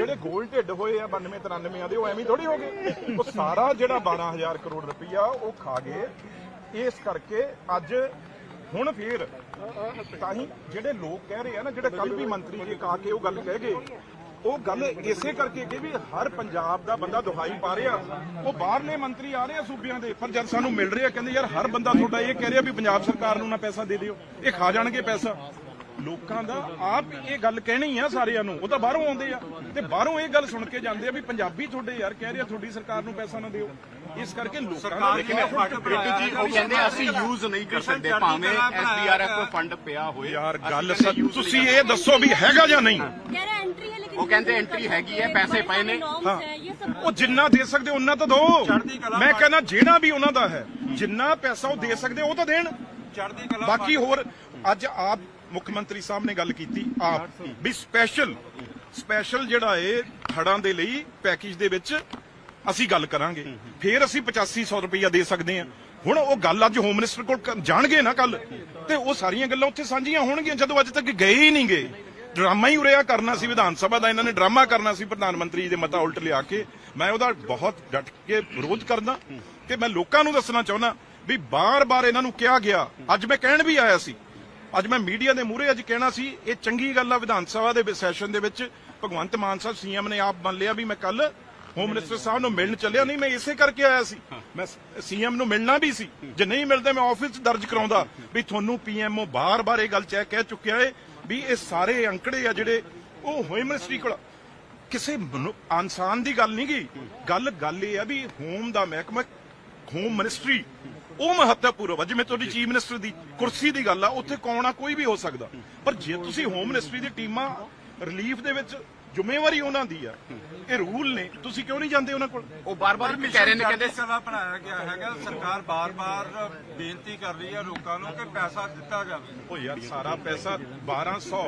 ਜਿਹੜੇ ਗੋਲ ਢਿੱਡ ਹੋਏ ਆ 92 93 ਦੇ ਉਹ ਐਵੇਂ ਥੋੜੀ ਹੋ ਗਏ। ਉਹ ਸਾਰਾ ਜਿਹੜਾ 12000 ਕਰੋੜ ਰੁਪਈਆ ਉਹ ਖਾ ਗਏ। ਇਸ ਕਰਕੇ ਅੱਜ ਹੁਣ ਫੇਰ ਤਾਂ ਹੀ ਜਿਹੜੇ ਲੋਕ ਕਹਿ ਰਹੇ ਆ ਨਾ, ਜਿਹੜੇ ਕੱਲ ਵੀ ਮੰਤਰੀ ਜੀ ਕਾ ਕੇ ਉਹ ਗੱਲ ਕਹਿ ਗਏ, ਉਹ ਗੱਲ ਇਸੇ ਕਰਕੇ ਕਿ ਵੀ ਹਰ ਪੰਜਾਬ ਦਾ ਬੰਦਾ ਦੁਹਾਈ ਪਾ ਰਿਹਾ। ਉਹ ਬਾਹਰਲੇ ਮੰਤਰੀ ਆ ਰਹੇ ਆ ਸੂਬਿਆਂ ਦੇ, ਪਰ ਜਦ ਸਾਨੂੰ ਮਿਲ ਰਹੇ ਆ, ਕਹਿੰਦੇ ਯਾਰ ਹਰ ਬੰਦਾ ਤੁਹਾਡਾ ਇਹ ਕਹਿ ਰਿਹਾ ਵੀ ਪੰਜਾਬ ਸਰਕਾਰ ਨੂੰ ਨਾ ਪੈਸਾ ਦੇ ਦਿਓ, ਇਹ ਖਾ ਜਾਣਗੇ ਪੈਸਾ। ਲੋਕਾਂ ਦਾ ਆਪ ਇਹ ਗੱਲ ਕਹਿਣੀ ਆ ਸਾਰਿਆਂ ਨੂੰ ਉਹ ਤਾਂ ਬਾਹਰੋਂ ਆਉਂਦੇ ਆ। ਤੇ ਬਾਹਰੋਂ ਇਹ ਗੱਲ ਸੁਣ ਕੇ ਜਾਂਦੇ ਆ ਵੀ ਪੰਜਾਬੀ ਤੁਹਾਡੇ ਯਾਰ ਕਹਿ ਰਿਹਾ ਤੁਹਾਡੀ ਸਰਕਾਰ ਨੂੰ ਪੈਸਾ ਨਾ ਦਿਓ। ਇਸ ਕਰਕੇ ਲੋਕਾਂ ਦਾ ਲੇਕਿਨ ਬਿੱਟੂ ਜੀ ਉਹ ਕਹਿੰਦੇ ਅਸੀਂ ਯੂਜ਼ ਨਹੀਂ ਕਰ ਸਕਦੇ ਭਾਵੇਂ ਐਸਡੀਆਰਐਫ ਕੋ ਫੰਡ ਪਿਆ ਹੋਏ ਯਾਰ ਗੱਲ ਤੁਸੀਂ ਇਹ ਦੱਸੋ ਵੀ ਹੈਗਾ ਜਾਂ ਨਹੀਂ? ਉਹ ਕਹਿੰਦੇ ਐਂਟਰੀ ਹੈਗੀ ਹੈ ਪੈਸੇ ਪਏ ਨੇ। ਹਾਂ। ਉਹ ਜਿੰਨਾ ਦੇ ਸਕਦੇ ਉਹਨਾਂ ਤਾਂ ਦੋ। ਮੈਂ ਕਹਿੰਦਾ ਜਿਹੜਾ ਵੀ ਉਹਨਾਂ ਦਾ ਹੈ ਜਿੰਨਾ ਪੈਸਾ ਉਹ ਦੇ ਸਕਦੇ ਉਹ ਤਾਂ ਦੇਣ। ਬਾਕੀ ਹੋਰ ਅੱਜ ਆਪ ਮੁੱਖ ਮੰਤਰੀ ਸਾਹਿਬ ਨੇ ਗੱਲ ਕੀਤੀ, ਆਪ। ਵੀ ਸਪੈਸ਼ਲ ਸਪੈਸ਼ਲ ਜਿਹੜਾ ਏ ਹੜਾਂ ਦੇ ਲਈ ਪੈਕੇਜ ਦੇ ਵਿੱਚ ਅਸੀਂ ਗੱਲ ਕਰਾਂਗੇ। ਫਿਰ ਅਸੀਂ 8500 ਰੁਪਇਆ ਦੇ ਸਕਦੇ ਹਾਂ। ਹੁਣ ਉਹ ਗੱਲ ਅੱਜ ਹੋਮ ਮਿਨਿਸਟਰ ਕੋਲ ਜਾਣਗੇ ਨਾ ਕੱਲ ਤੇ ਉਹ ਸਾਰੀਆਂ ਗੱਲਾਂ ਉੱਥੇ ਸਾਂਝੀਆਂ ਹੋਣਗੀਆਂ, ਜਦੋਂ ਅੱਜ ਤੱਕ ਗਏ ਹੀ ਨਹੀਂ ਗਏ। ਡਰਾਮਾ ਹੀ ਉਰਿਆ ਕਰਨਾ ਸੀ ਵਿਧਾਨ ਸਭਾ ਦਾ, ਇਹਨਾਂ ਨੇ ਡਰਾਮਾ ਕਰਨਾ ਸੀ ਪ੍ਰਧਾਨ ਮੰਤਰੀ ਦੇ ਮਤਾ ਉਲਟ ਲਿਆ ਕੇ। ਮੈਂ ਉਹਦਾ ਬਹੁਤ ਡਟ ਕੇ ਵਿਰੋਧ ਕਰਦਾ। ਤੇ ਮੈਂ ਲੋਕਾਂ ਨੂੰ ਦੱਸਣਾ ਚਾਹੁੰਦਾ ਵੀ ਬਾਰ-ਬਾਰ ਇਹਨਾਂ ਨੂੰ ਕਿਹਾ ਗਿਆ। ਅੱਜ ਮੈਂ ਕਹਿਣ ਵੀ ਆਇਆ ਸੀ ਅੱਜ ਮੈਂ ਮੀਡੀਆ ਦੇ ਮੂਹਰੇ ਅੱਜ ਕਹਿਣਾ ਸੀ, ਇਹ ਚੰਗੀ ਗੱਲ ਆ ਵਿਧਾਨ ਸਭਾ ਦੇ ਸੈਸ਼ਨ ਦੇ ਵਿੱਚ। ਭਗਵੰਤ ਮਾਨ ਸਾਹਿਬ ਸੀਐਮ ਨੇ ਆਪ ਮੰਨ ਲਿਆ ਵੀ ਮੈਂ ਕੱਲ ਹੋਮ ਮਿਨਿਸਟਰ ਸਾਹਿਬ ਨੂੰ ਮਿਲਣ ਚੱਲਿਆ। ਨਹੀਂ, ਮੈਂ ਇਸੇ ਕਰਕੇ ਆਇਆ ਸੀ। ਮੈਂ ਸੀਐਮ ਨੂੰ ਮਿਲਣਾ ਵੀ ਸੀ। ਜੇ ਨਹੀਂ ਮਿਲਦਾ, ਮੈਂ ਆਫਿਸ ਦਰਜ ਕਰਾਉਂਦਾ। ਵੀ ਤੁਹਾਨੂੰ ਪੀਐਮਓ ਬਾਰ-ਬਾਰ ਇਹ ਗੱਲ ਚੈੱਕ ਕਹਿ ਚੁੱਕਿਆ ਏ ਵੀ ਇਹ ਸਾਰੇ ਅੰਕੜੇ ਆ ਜਿਹੜੇ ਉਹ ਹੋਮ ਮਿਨਿਸਟਰੀ ਕੋਲ ਕਿਸੇ ਇਨਸਾਨ ਦੀ ਗੱਲ ਨਹੀਂ ਗਈ ਗੱਲ ਗੱਲ ਇਹ ਆ ਵੀ ਹੋਮ ਦਾ ਮਹਿਕਮਾ ਹੋਮ ਮਿਨਿਸਟਰੀ ਉਹ ਮਹੱਤਵਪੂਰਨ ਆ ਜਿਵੇਂ ਤੁਹਾਡੀ ਚੀਫ ਮਿਨਿਸਟਰ ਦੀ ਕੁਰਸੀ ਦੀ ਗੱਲ ਆ ਉੱਥੇ ਕੌਣ ਆ ਕੋਈ ਵੀ ਹੋ ਸਕਦਾ। ਪਰ ਜੇ ਤੁਸੀਂ ਹੋਮ ਮਿਨਿਸਟਰੀ ਦੀ ਟੀਮਾਂ ਰਿਲੀਫ ਦੇ ਵਿੱਚ ਜ਼ਿੰਮੇਵਾਰੀ ਉਹਨਾਂ ਦੀ ਆ ਇਹ ਰੂਲ ਨੇ ਤੁਸੀਂ ਕਿਉਂ ਨਹੀਂ ਜਾਂਦੇ ਉਹਨਾਂ ਕੋਲ? ਉਹ ਬਾਰ-ਬਾਰ ਵੀ ਕਹਿ ਰਹੇ ਨੇ ਕਹਿੰਦੇ ਕਲਾ ਬਣਾਇਆ ਗਿਆ ਹੈਗਾ ਸਰਕਾਰ ਬਾਰ-ਬਾਰ ਬੇਨਤੀ ਕਰ ਰਹੀ ਹੈ ਲੋਕਾਂ ਨੂੰ ਕਿ ਪੈਸਾ ਦਿੱਤਾ ਜਾਵੇ। ਉਹ ਯਾਰ ਸਾਰਾ ਪੈਸਾ 1200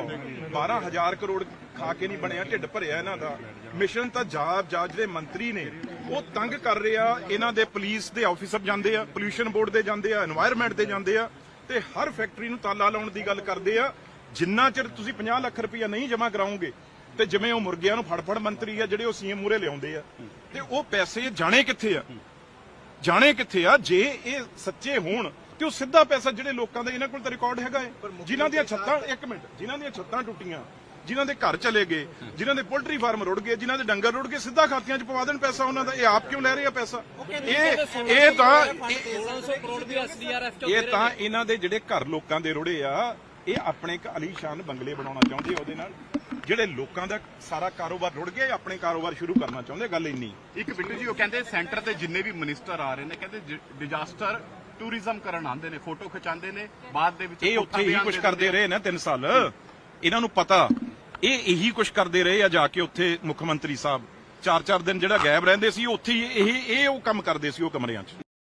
12000 ਕਰੋੜ ਖਾ ਕੇ ਨਹੀਂ ਬਣਿਆ ਢਿੱਡ ਭਰਿਆ ਇਹਨਾਂ ਦਾ। ਮਿਸ਼ਨ ਤਾਂ ਜਾਬ ਜਾਜ ਜਿਹੜੇ ਮੰਤਰੀ ਨੇ। ਉਹ ਤੰਗ ਕਰ ਰਿਹਾ ਇਹਨਾਂ ਦੇ ਪੁਲਿਸ ਦੇ ਆਫੀਸਰ ਜਾਂਦੇ ਆ ਪੋਲੂਸ਼ਨ ਬੋਰਡ ਦੇ ਜਾਂਦੇ ਆ এনवायरमेंट ਦੇ ਜਾਂਦੇ ਆ ਤੇ ਹਰ ਫੈਕਟਰੀ ਨੂੰ ਤਾਲਾ ਲਾਉਣ ਦੀ ਗੱਲ ਕਰਦੇ ਆ। ਜਿੰਨਾ ਚਿਰ ਤੁਸੀਂ 50 ਲੱਖ ਰੁਪਇਆ ਨਹੀਂ ਜਮਾ ਕਰਾਉਂਗੇ ਤੇ ਜਿਵੇਂ ਉਹ ਮੁਰਗਿਆਂ ਨੂੰ ਫੜਫੜ ਮੰਤਰੀ ਆ ਜਿਹੜੇ ਉਹ ਸੀਐਮ ਮੂਰੇ ਲਿਆਉਂਦੇ ਆ ਤੇ ਉਹ ਪੈਸੇ ਜਾਣੇ ਕਿੱਥੇ ਆ? ਜਾਣੇ ਕਿੱਥੇ ਆ? ਜੇ ਇਹ ਸੱਚੇ ਹੋਣ ਤੇ ਉਹ ਸਿੱਧਾ ਪੈਸਾ ਜਿਹੜੇ ਲੋਕਾਂ ਦਾ ਇਹਨਾਂ ਕੋਲ ਤਾਂ ਰਿਕਾਰਡ ਹੈਗਾ ਏ। ਜਿਨ੍ਹਾਂ ਦੀਆਂ ਛੱਤਾਂ ਇੱਕ ਮਿੰਟ ਜਿਨ੍ਹਾਂ ਦੀਆਂ ਛੱਤਾਂ ਟੁੱਟੀਆਂ ਜਿਨ੍ਹਾਂ ਦੇ ਘਰ ਚਲੇ ਗਏ ਜਿਨ੍ਹਾਂ ਦੇ ਪੋਲਟਰੀ ਫਾਰਮ ਰੁੜ ਗਏ ਜਿਨ੍ਹਾਂ ਦੇ ਡੰਗਰ ਰੁੜ ਗਏ ਸਿੱਧਾ ਖਾਤਿਆਂ 'ਚ ਪਵਾ ਦੇਣ ਪੈਸਾ ਉਹਨਾਂ ਦਾ। ਇਹ ਆਪ ਕਿਉਂ ਲੈ ਰਹੇ ਆ ਪੈਸਾ? ਇਹ ਇਹ ਤਾਂ ਇਹ- 1600 ਕਰੋੜ ਵੀ ਐਸਡੀਆਰਐਫ ਚੋਂ ਇਹ ਤਾਂ ਇਹਨਾਂ ਦੇ ਜਿਹੜੇ ਘਰ ਲੋਕਾਂ ਦੇ ਰੁੜੇ ਆ ਇਹ ਆਪਣੇ ਇੱਕ ਅਲੀਸ਼ਾਨ ਬੰਗਲੇ ਬਣਾਉਣਾ ਚਾਹੁੰਦੇ ਉਹਦੇ ਨਾਲ। ਜਿਹੜੇ ਲੋਕਾਂ ਦਾ ਸਾਰਾ ਕਾਰੋਬਾਰ ਰੁੜ ਗਿਆ ਇਹ ਆਪਣੇ ਕਾਰੋਬਾਰ ਸ਼ੁਰੂ ਕਰਨਾ ਚਾਹੁੰਦੇ ਗੱਲ ਇੰਨੀ। ਇੱਕ ਬਿੱਟੂ ਜੀ ਉਹ ਕਹਿੰਦੇ ਸੈਂਟਰ ਤੇ ਜਿੰਨੇ ਵੀ ਮਿਨਿਸਟਰ ਆ ਰਹੇ ਨੇ ਕਹਿੰਦੇ ਡਿਜ਼ਾਸਟਰ ਟੂਰਿਜ਼ਮ ਕਰਨ ਆਉਂਦੇ ਨੇ ਫੋਟੋ ਖਿਚਾਉਂਦੇ ਨੇ ਬਾਅਦ ਦੇ ਵਿੱਚ ਇਹ ਉੱਥੇ ਹੀ ਕੁਝ ਦੇ ਕਰਦੇ ਰਹੇ ਨਾ 3 ਸਾਲ। ਇਹਨਾਂ ਨੂੰ ਪਤਾ ਇਹ ਇਹੀ ਕੁਝ ਕਰਦੇ ਰਹੇ ਆ ਜਾ ਕੇ ਉੱਥੇ ਮੁੱਖ ਮੰਤਰੀ ਸਾਹਿਬ। ਚਾਰ ਚਾਰ ਦਿਨ ਜਿਹੜਾ ਗਾਇਬ ਰਹਿੰਦੇ ਸੀ, ਉੱਥੇ ਹੀ ਇਹ ਇਹ ਉਹ ਕੰਮ ਕਰਦੇ ਸੀ ਉਹ ਕਮਰਿਆਂ 'ਚ।